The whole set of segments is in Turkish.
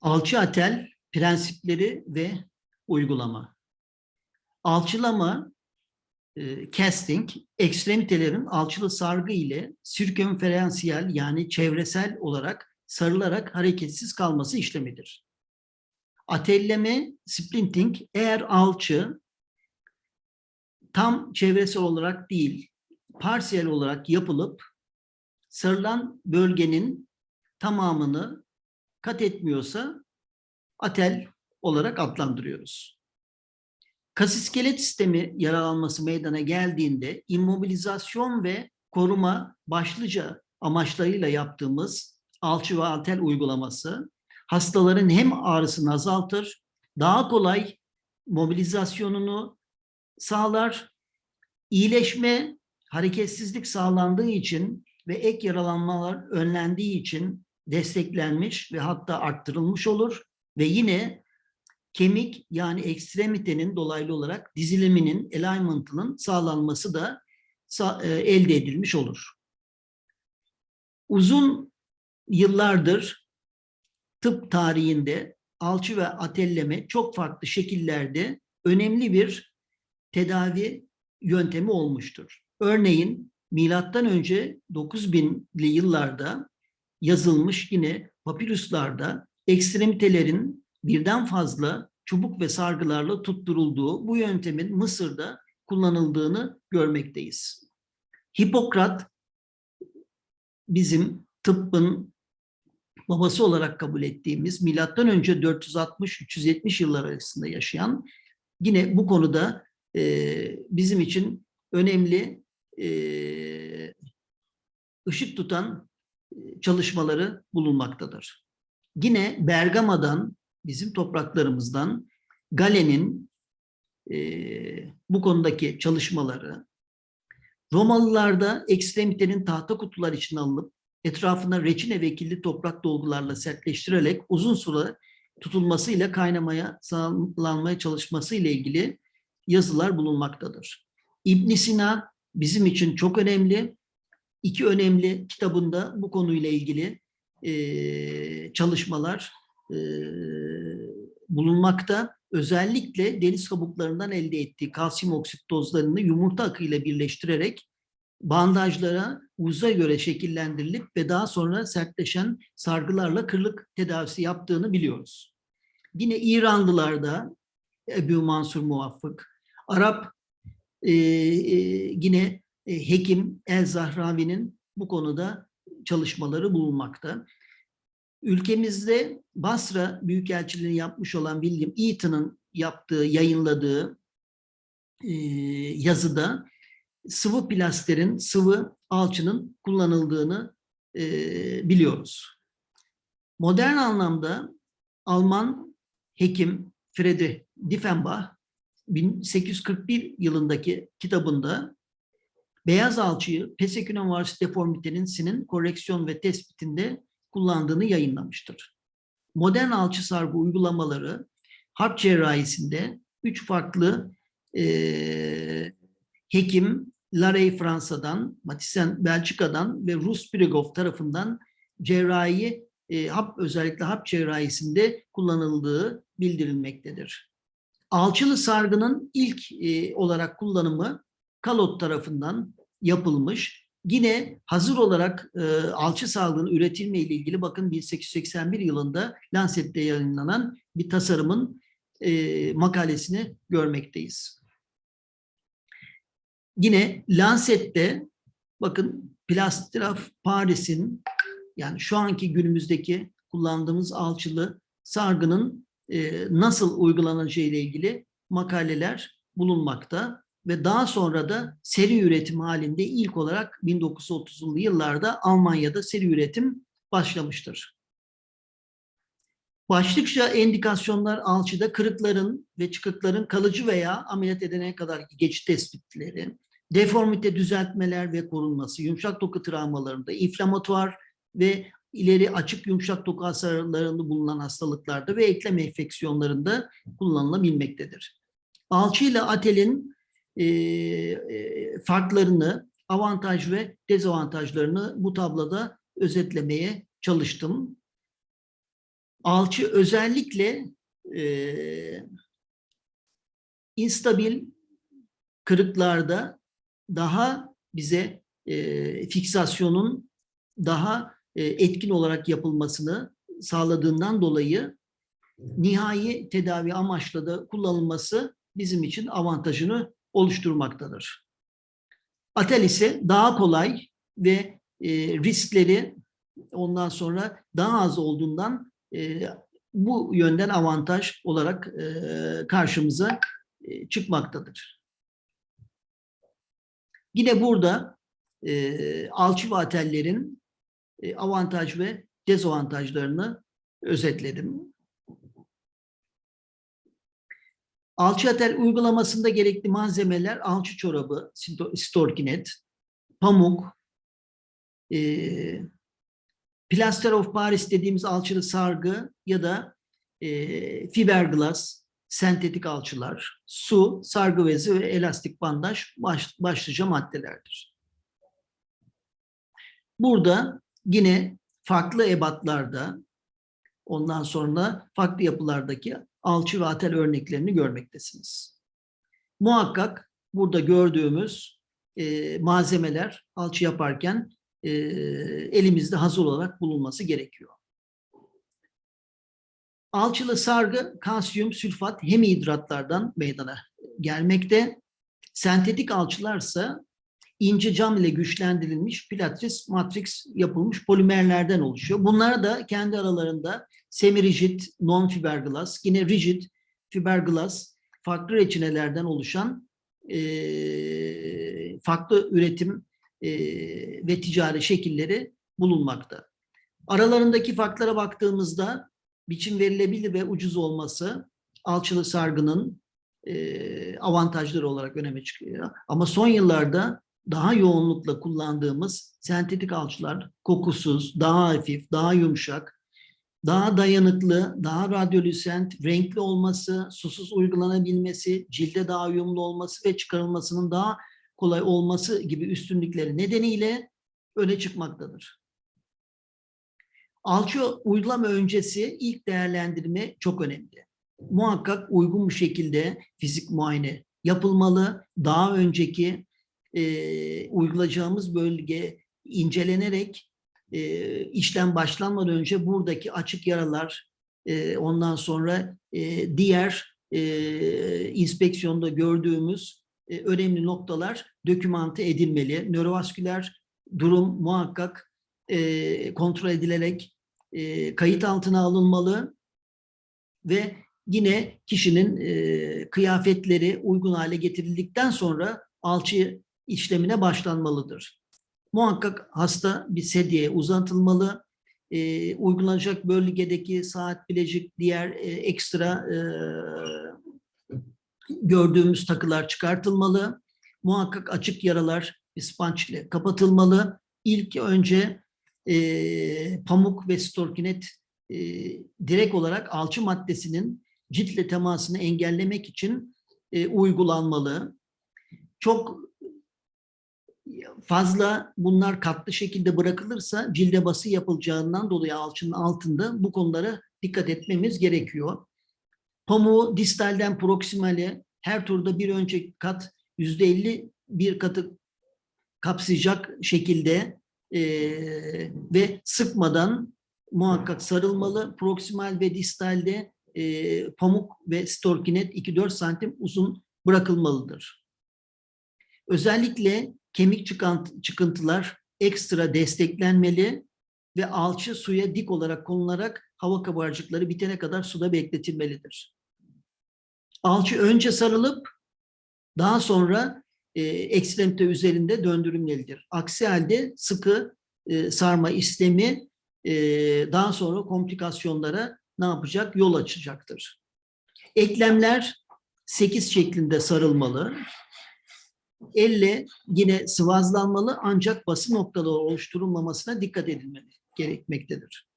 Alçı atel prensipleri ve uygulama. Alçılama, e, casting, ekstremitelerin alçılı sargı ile sirkümferensiyel yani çevresel olarak sarılarak hareketsiz kalması işlemidir. Atelleme, splinting, eğer alçı tam çevresel olarak değil, parsiyel olarak yapılıp sarılan bölgenin tamamını kat etmiyorsa atel olarak adlandırıyoruz. Kasiskelet sistemi yaralanması meydana geldiğinde immobilizasyon ve koruma başlıca amaçlarıyla yaptığımız alçı ve atel uygulaması hastaların hem ağrısını azaltır, daha kolay mobilizasyonunu sağlar, iyileşme, hareketsizlik sağlandığı için ve ek yaralanmalar önlendiği için desteklenmiş ve hatta arttırılmış olur ve yine kemik yani ekstremitenin dolaylı olarak diziliminin, alignment'ının sağlanması da e, elde edilmiş olur. Uzun yıllardır tıp tarihinde alçı ve atelleme çok farklı şekillerde önemli bir tedavi yöntemi olmuştur. Örneğin milattan önce 9000'li yıllarda yazılmış yine papirüslarda ekstremitelerin birden fazla çubuk ve sargılarla tutturulduğu bu yöntemin Mısır'da kullanıldığını görmekteyiz. Hipokrat bizim tıbbın babası olarak kabul ettiğimiz milattan önce 460-370 yıllar arasında yaşayan yine bu konuda e, bizim için önemli e, ışık tutan çalışmaları bulunmaktadır. Yine Bergama'dan, bizim topraklarımızdan Galen'in e, bu konudaki çalışmaları, Romalılarda ekstremitenin tahta kutular içine alınıp etrafına reçine ve kirli toprak dolgularla sertleştirerek uzun süre tutulmasıyla kaynamaya sağlanmaya çalışması ile ilgili yazılar bulunmaktadır. İbn Sina bizim için çok önemli. İki önemli kitabında bu konuyla ilgili e, çalışmalar e, bulunmakta. Özellikle deniz kabuklarından elde ettiği kalsiyum oksit dozlarını yumurta akıyla birleştirerek bandajlara uza göre şekillendirilip ve daha sonra sertleşen sargılarla kırlık tedavisi yaptığını biliyoruz. Yine İranlılarda Ebu Mansur Muvaffık, Arap e, e, yine hekim El Zahravi'nin bu konuda çalışmaları bulunmakta. Ülkemizde Basra Büyükelçiliğini yapmış olan William Eaton'ın yaptığı, yayınladığı e, yazıda sıvı plasterin, sıvı alçının kullanıldığını e, biliyoruz. Modern anlamda Alman hekim Friedrich Diefenbach 1841 yılındaki kitabında beyaz alçıyı pesekülen varis deformitenin sinin koreksiyon ve tespitinde kullandığını yayınlamıştır. Modern alçı sargı uygulamaları harp cerrahisinde üç farklı e, hekim Larey Fransa'dan, Matisen Belçika'dan ve Rus Brigov tarafından cerrahi e, hap özellikle hap cerrahisinde kullanıldığı bildirilmektedir. Alçılı sargının ilk e, olarak kullanımı Kalot tarafından yapılmış. Yine hazır olarak e, alçı sargının üretilme ile ilgili bakın 1881 yılında Lancet'te yayınlanan bir tasarımın e, makalesini görmekteyiz. Yine Lancet'te bakın Plastraf Paris'in yani şu anki günümüzdeki kullandığımız alçılı sargının e, nasıl uygulanacağı ile ilgili makaleler bulunmakta ve daha sonra da seri üretim halinde ilk olarak 1930'lu yıllarda Almanya'da seri üretim başlamıştır. Başlıkça endikasyonlar alçıda kırıkların ve çıkıkların kalıcı veya ameliyat edene kadar geçiş tespitleri, deformite düzeltmeler ve korunması, yumuşak doku travmalarında, inflamatuar ve ileri açık yumuşak doku hasarlarında bulunan hastalıklarda ve eklem enfeksiyonlarında kullanılabilmektedir. Alçı ile atelin farklarını, avantaj ve dezavantajlarını bu tabloda özetlemeye çalıştım. Alçı özellikle e, instabil kırıklarda daha bize e, fiksasyonun daha e, etkin olarak yapılmasını sağladığından dolayı nihai tedavi amaçlı da kullanılması bizim için avantajını oluşturmaktadır. Atel ise daha kolay ve e, riskleri ondan sonra daha az olduğundan e, bu yönden avantaj olarak e, karşımıza e, çıkmaktadır. Yine burada e, alçı ve atellerin e, avantaj ve dezavantajlarını özetledim. Alçı atel uygulamasında gerekli malzemeler alçı çorabı, sto- storkinet, pamuk, e, plaster of Paris dediğimiz alçılı sargı ya da e, fiberglass, sentetik alçılar, su, sargı bezi ve elastik bandaj baş, başlıca maddelerdir. Burada yine farklı ebatlarda ondan sonra farklı yapılardaki alçı ve atel örneklerini görmektesiniz. Muhakkak burada gördüğümüz e, malzemeler alçı yaparken e, elimizde hazır olarak bulunması gerekiyor. Alçılı sargı kalsiyum sülfat hemihidratlardan meydana gelmekte. Sentetik alçılarsa ince cam ile güçlendirilmiş platris matrix yapılmış polimerlerden oluşuyor. Bunlar da kendi aralarında semi-rigid, non-fiberglass, yine rigid fiberglass, farklı reçinelerden oluşan eee, farklı üretim eee, ve ticari şekilleri bulunmakta. Aralarındaki farklara baktığımızda biçim verilebilir ve ucuz olması alçılı sargının eee, avantajları olarak öneme çıkıyor. Ama son yıllarda daha yoğunlukla kullandığımız sentetik alçılar kokusuz, daha hafif, daha yumuşak, daha dayanıklı, daha radyolüsent, renkli olması, susuz uygulanabilmesi, cilde daha uyumlu olması ve çıkarılmasının daha kolay olması gibi üstünlükleri nedeniyle öne çıkmaktadır. Alçı uygulama öncesi ilk değerlendirme çok önemli. Muhakkak uygun bir şekilde fizik muayene yapılmalı. Daha önceki e, uygulayacağımız bölge incelenerek e, işlem başlanmadan önce buradaki açık yaralar e, ondan sonra e, diğer e, inspeksiyonda gördüğümüz e, önemli noktalar dokümante edilmeli. Nörovasküler durum muhakkak e, kontrol edilerek e, kayıt altına alınmalı ve yine kişinin e, kıyafetleri uygun hale getirildikten sonra alçı işlemine başlanmalıdır. Muhakkak hasta bir sedyeye uzatılmalı. E, uygulanacak bölgedeki saat, bilecik, diğer e, ekstra e, gördüğümüz takılar çıkartılmalı. Muhakkak açık yaralar sponge ile kapatılmalı. İlk önce e, pamuk ve storkinet e, direkt olarak alçı maddesinin ciltle temasını engellemek için e, uygulanmalı. Çok fazla bunlar katlı şekilde bırakılırsa cilde bası yapılacağından dolayı alçının altında bu konulara dikkat etmemiz gerekiyor. Pamuğu distalden proksimale her turda bir önceki kat yüzde elli bir katı kapsayacak şekilde e, ve sıkmadan muhakkak sarılmalı. Proksimal ve distalde e, pamuk ve storkinet 2-4 santim uzun bırakılmalıdır. Özellikle kemik çıkıntılar ekstra desteklenmeli ve alçı suya dik olarak konularak hava kabarcıkları bitene kadar suda bekletilmelidir. Alçı önce sarılıp daha sonra e, ekstremite üzerinde döndürülmelidir. Aksi halde sıkı e, sarma işlemi e, daha sonra komplikasyonlara ne yapacak? Yol açacaktır. Eklemler 8 şeklinde sarılmalı. Elle yine sıvazlanmalı ancak bası noktaları oluşturulmamasına dikkat edilmeli gerekmektedir.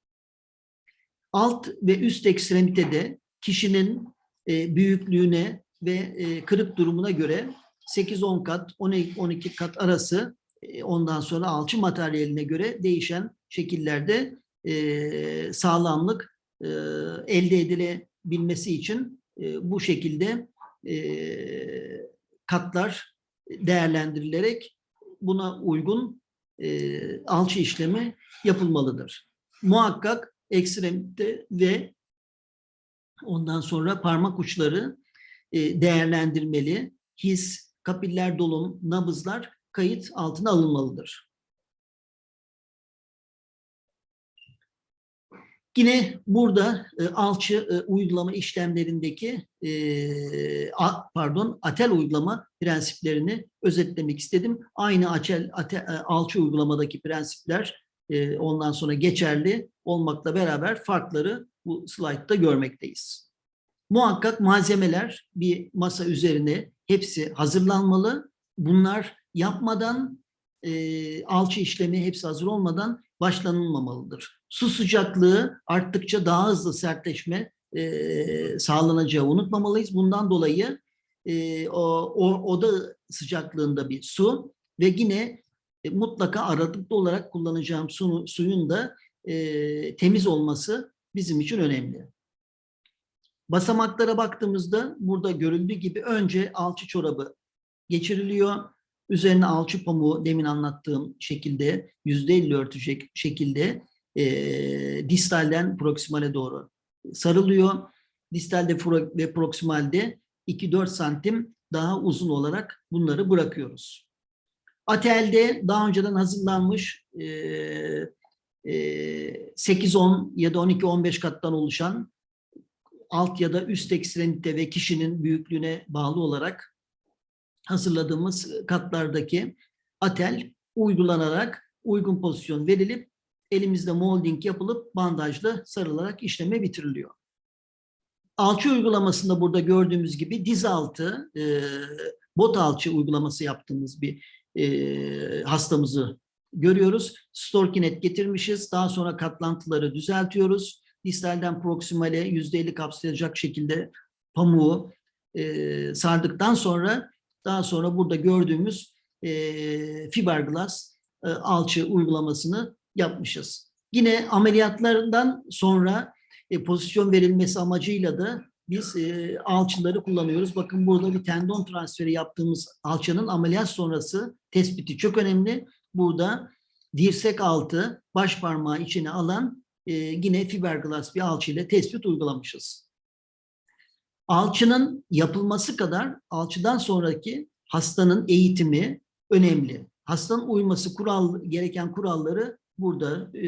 Alt ve üst ekstremitede kişinin e, büyüklüğüne ve e, kırık durumuna göre 8-10 kat, 12 kat arası e, ondan sonra alçı materyaline göre değişen şekillerde sağlamlık elde edilebilmesi için bu şekilde katlar değerlendirilerek buna uygun e, alçı işlemi yapılmalıdır. Muhakkak ekstremite ve ondan sonra parmak uçları e, değerlendirmeli. His, kapiller dolum, nabızlar kayıt altına alınmalıdır. Yine burada e, alçı e, uygulama işlemlerindeki e, a, pardon atel uygulama prensiplerini özetlemek istedim. Aynı atel, ate, e, alçı uygulamadaki prensipler e, ondan sonra geçerli olmakla beraber farkları bu slaytta görmekteyiz. Muhakkak malzemeler bir masa üzerine hepsi hazırlanmalı. Bunlar yapmadan e, alçı işlemi hepsi hazır olmadan başlanılmamalıdır. Su sıcaklığı arttıkça daha hızlı sertleşme e, sağlanacağı unutmamalıyız. Bundan dolayı e, o, o oda sıcaklığında bir su ve yine e, mutlaka aralıklı olarak kullanacağım su, suyun da e, temiz olması bizim için önemli. Basamaklara baktığımızda burada görüldüğü gibi önce alçı çorabı geçiriliyor. Üzerine alçı pamuğu demin anlattığım şekilde yüzde elli örtecek şekilde e, distalden proksimale doğru sarılıyor. Distalde ve proksimalde 2-4 santim daha uzun olarak bunları bırakıyoruz. Atelde daha önceden hazırlanmış e, e, 8-10 ya da 12-15 kattan oluşan alt ya da üst ekstrenite ve kişinin büyüklüğüne bağlı olarak hazırladığımız katlardaki atel uygulanarak uygun pozisyon verilip elimizde molding yapılıp bandajla sarılarak işleme bitiriliyor. Alçı uygulamasında burada gördüğümüz gibi diz altı e, bot alçı uygulaması yaptığımız bir e, hastamızı görüyoruz. Storkinet getirmişiz. Daha sonra katlantıları düzeltiyoruz. Distalden proksimale %50 kapsayacak şekilde pamuğu e, sardıktan sonra daha sonra burada gördüğümüz e, fiberglass e, alçı uygulamasını yapmışız. Yine ameliyatlardan sonra e, pozisyon verilmesi amacıyla da biz e, alçıları kullanıyoruz. Bakın burada bir tendon transferi yaptığımız alçanın ameliyat sonrası tespiti çok önemli. Burada dirsek altı baş parmağı içine alan e, yine fiberglass bir alçı ile tespit uygulamışız. Alçının yapılması kadar alçıdan sonraki hastanın eğitimi önemli. Hastanın uyması kural gereken kuralları burada e,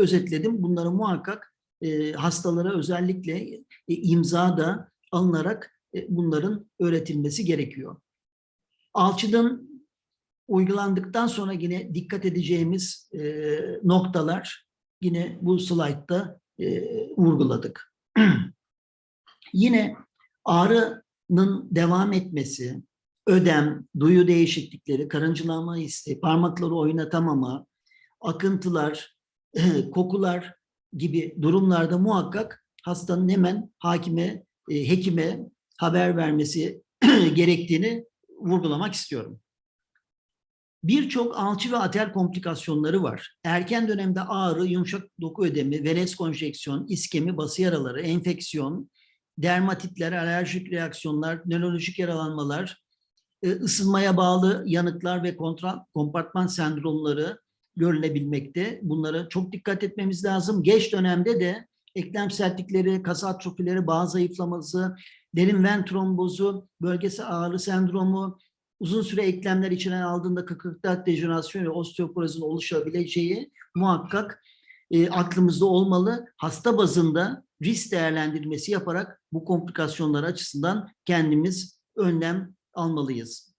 özetledim. Bunları muhakkak e, hastalara özellikle e, imza da alınarak e, bunların öğretilmesi gerekiyor. Alçıdan uygulandıktan sonra yine dikkat edeceğimiz e, noktalar yine bu slaytta e, vurguladık. yine ağrının devam etmesi, ödem, duyu değişiklikleri, karıncılama hissi, parmakları oynatamama, akıntılar, kokular gibi durumlarda muhakkak hastanın hemen hakime, e, hekime haber vermesi gerektiğini vurgulamak istiyorum. Birçok alçı ve atel komplikasyonları var. Erken dönemde ağrı, yumuşak doku ödemi, venöz konjeksiyon, iskemi, bası yaraları, enfeksiyon, dermatitler, alerjik reaksiyonlar, nörolojik yaralanmalar, e, ısınmaya bağlı yanıklar ve kontra, kompartman sendromları görülebilmekte. Bunlara çok dikkat etmemiz lazım. Geç dönemde de eklem sertlikleri, kas atrofileri, bağ zayıflaması, derin ven trombozu, bölgesel ağrı sendromu, uzun süre eklemler içine aldığında kıkırdak dejenerasyon ve osteoporozun oluşabileceği muhakkak e, aklımızda olmalı. Hasta bazında risk değerlendirmesi yaparak bu komplikasyonlar açısından kendimiz önlem almalıyız.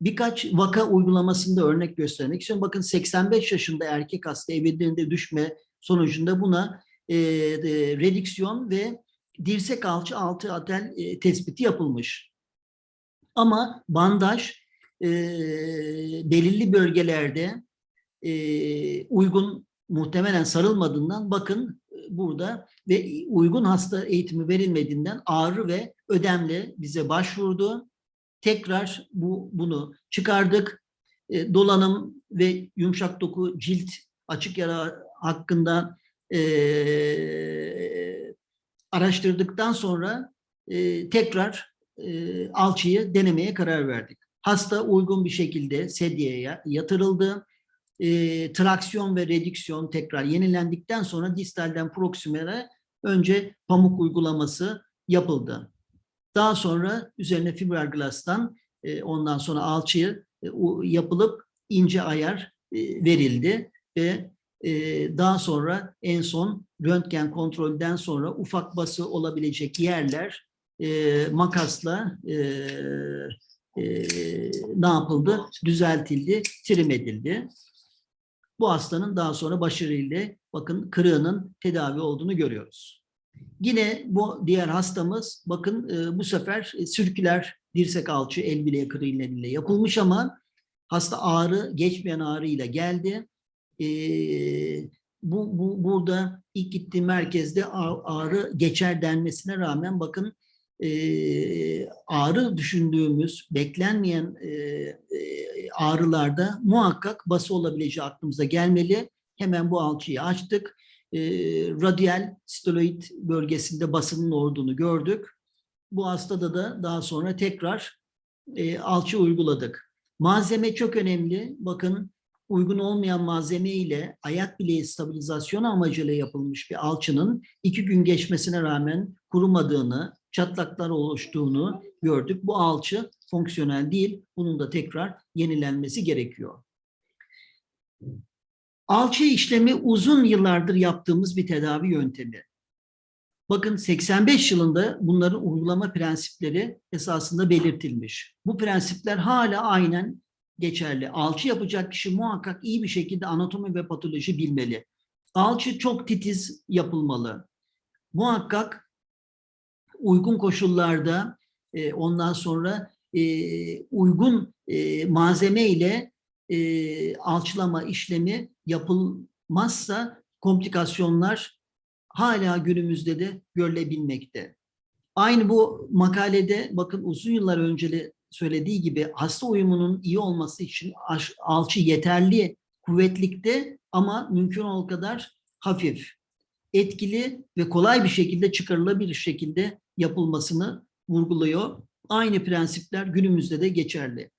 Birkaç vaka uygulamasında örnek göstermek istiyorum. Bakın 85 yaşında erkek hasta evlerinde düşme sonucunda buna e, e, redüksiyon ve dirsek alçı altı atel e, tespiti yapılmış. Ama bandaj e, belirli bölgelerde e, uygun muhtemelen sarılmadığından bakın burada ve uygun hasta eğitimi verilmediğinden ağrı ve ödemle bize başvurdu tekrar bu bunu çıkardık. E, dolanım ve yumuşak doku cilt açık yara hakkında e, araştırdıktan sonra e, tekrar e, alçıyı denemeye karar verdik. Hasta uygun bir şekilde sedyeye yatırıldı. E, traksiyon ve redüksiyon tekrar yenilendikten sonra distalden proksimere önce pamuk uygulaması yapıldı. Daha sonra üzerine fiberglass'tan e, ondan sonra alçıyı e, yapılıp ince ayar e, verildi ve e, daha sonra en son röntgen kontrolden sonra ufak bası olabilecek yerler e, makasla e, e, ne yapıldı? Düzeltildi, trim edildi. Bu hastanın daha sonra başarıyla bakın kırığının tedavi olduğunu görüyoruz. Yine bu diğer hastamız bakın e, bu sefer e, sürküler dirsek alçı el bileği kırığıyla yapılmış ama hasta ağrı geçmeyen ağrıyla geldi. E, bu, bu burada ilk gittiği merkezde ağ- ağrı geçer denmesine rağmen bakın e, ağrı düşündüğümüz beklenmeyen e, e, ağrılarda muhakkak bası olabileceği aklımıza gelmeli. Hemen bu alçıyı açtık. E, radyal steroid bölgesinde basının olduğunu gördük. Bu hastada da daha sonra tekrar e, alçı uyguladık. Malzeme çok önemli. Bakın uygun olmayan malzeme ile ayak bileği stabilizasyon amacıyla yapılmış bir alçının iki gün geçmesine rağmen kurumadığını, çatlaklar oluştuğunu gördük. Bu alçı fonksiyonel değil. Bunun da tekrar yenilenmesi gerekiyor. Alçı işlemi uzun yıllardır yaptığımız bir tedavi yöntemi. Bakın 85 yılında bunların uygulama prensipleri esasında belirtilmiş. Bu prensipler hala aynen geçerli. Alçı yapacak kişi muhakkak iyi bir şekilde anatomi ve patoloji bilmeli. Alçı çok titiz yapılmalı. Muhakkak uygun koşullarda e, ondan sonra e, uygun e, malzeme ile e, alçılama işlemi yapılmazsa komplikasyonlar hala günümüzde de görülebilmekte. Aynı bu makalede bakın uzun yıllar önce söylediği gibi hasta uyumunun iyi olması için alçı yeterli kuvvetlikte ama mümkün olduğu kadar hafif, etkili ve kolay bir şekilde çıkarılabilir şekilde yapılmasını vurguluyor. Aynı prensipler günümüzde de geçerli.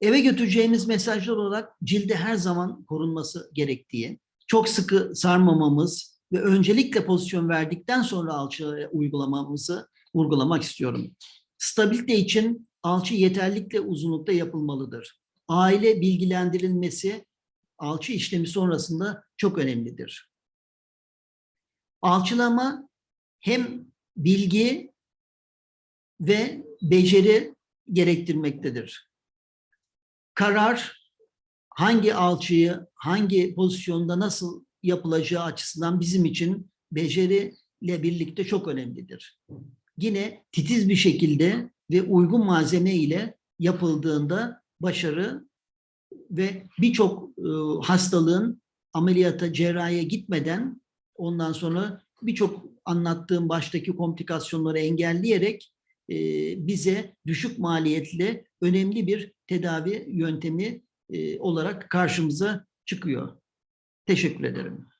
Eve götüreceğimiz mesajlar olarak cilde her zaman korunması gerektiği, çok sıkı sarmamamız ve öncelikle pozisyon verdikten sonra alçıya uygulamamızı vurgulamak istiyorum. Stabilite için alçı yeterlikle uzunlukta yapılmalıdır. Aile bilgilendirilmesi alçı işlemi sonrasında çok önemlidir. Alçılama hem bilgi ve beceri gerektirmektedir. Karar hangi alçıyı hangi pozisyonda nasıl yapılacağı açısından bizim için beceriyle birlikte çok önemlidir. Yine titiz bir şekilde ve uygun malzeme ile yapıldığında başarı ve birçok e, hastalığın ameliyata, cerrahiye gitmeden ondan sonra birçok anlattığım baştaki komplikasyonları engelleyerek e, bize düşük maliyetli önemli bir tedavi yöntemi e, olarak karşımıza çıkıyor. Teşekkür ederim.